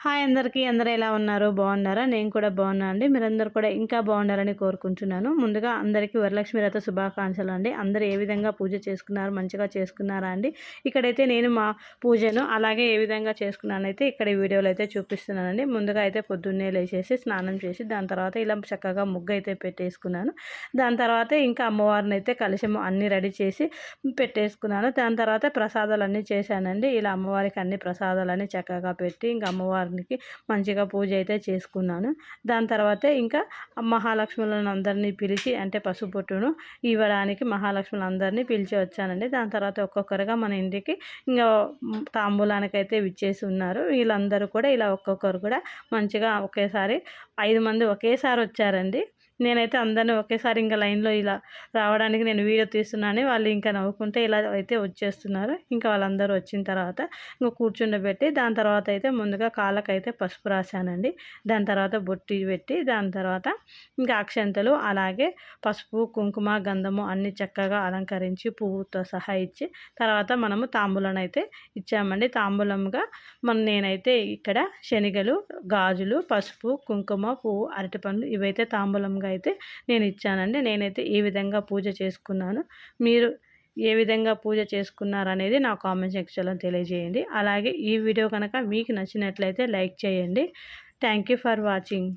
Hi అందరికీ. అందరూ ఎలా ఉన్నారు? బాగున్నారా? నేను కూడా బాగున్నా అండి. మీరందరూ కూడా ఇంకా బాగున్నారని కోరుకుంటున్నాను. ముందుగా అందరికీ వరలక్ష్మి రథ శుభాకాంక్షలు అండి. అందరూ ఏ విధంగా పూజ చేసుకున్నారు? మంచిగా చేసుకున్నారా అండి? ఇక్కడైతే నేను మా పూజను అలాగే ఏ విధంగా చేసుకున్నానైతే ఇక్కడ వీడియోలో అయితే చూపిస్తున్నానండి. ముందుగా అయితే పొద్దున్నే లేచేసి స్నానం చేసి దాని తర్వాత ఇలా చక్కగా ముగ్గు అయితే పెట్టేసుకున్నాను. దాని తర్వాత ఇంకా అమ్మవారిని అయితే కలిసి అన్నీ రెడీ చేసి పెట్టేసుకున్నాను. దాని తర్వాత ప్రసాదాలు అన్నీ చేశానండి. ఇలా అమ్మవారికి అన్ని ప్రసాదాలన్నీ చక్కగా పెట్టి ఇంకా అమ్మవారి అమ్మవారికి మంచిగా పూజ అయితే చేసుకున్నాను. దాని తర్వాత ఇంకా మహాలక్ష్ములను అందరినీ పిలిచి అంటే పసుపొట్టును ఇవ్వడానికి మహాలక్ష్ములు అందరినీ పిలిచి వచ్చానండి. దాని తర్వాత ఒక్కొక్కరుగా మన ఇంటికి ఇంకా తాంబూలానికి అయితే విచ్చేసి ఉన్నారు. వీళ్ళందరూ కూడా ఇలా ఒక్కొక్కరు కూడా మంచిగా ఒకేసారి ఐదు మంది ఒకేసారి వచ్చారండి. నేనైతే అందరిని ఒకేసారి ఇంకా లైన్లో ఇలా రావడానికి నేను వీడియో తీస్తున్నాను వాళ్ళు ఇంకా నవ్వుకుంటే ఇలా అయితే వచ్చేస్తున్నారు. ఇంకా వాళ్ళందరూ వచ్చిన తర్వాత ఇంకా కూర్చుండబెట్టి దాని తర్వాత అయితే ముందుగా కాళ్ళకైతే పసుపు రాశానండి. దాని తర్వాత బొట్టి పెట్టి దాని తర్వాత ఇంకా అక్షంతలు అలాగే పసుపు కుంకుమ గంధము అన్ని చక్కగా అలంకరించి పువ్వుతో సహా ఇచ్చి తర్వాత మనము తాంబూలం అయితే ఇచ్చామండి. తాంబూలంగా మన నేనైతే ఇక్కడ శనగలు గాజులు పసుపు కుంకుమ పువ్వు అరటిపండ్లు ఇవైతే తాంబూలంగా అయితే నేను ఇచ్చానండి నేనైతే ఈ విధంగా పూజ చేసుకున్నాను మీరు ఏ విధంగా పూజ చేసుకున్నారు అనేది నా కామెంట్ సెక్షన్లో తెలియజేయండి. అలాగే ఈ వీడియో కనుక మీకు నచ్చినట్లయితే లైక్ చేయండి. Thank you for watching.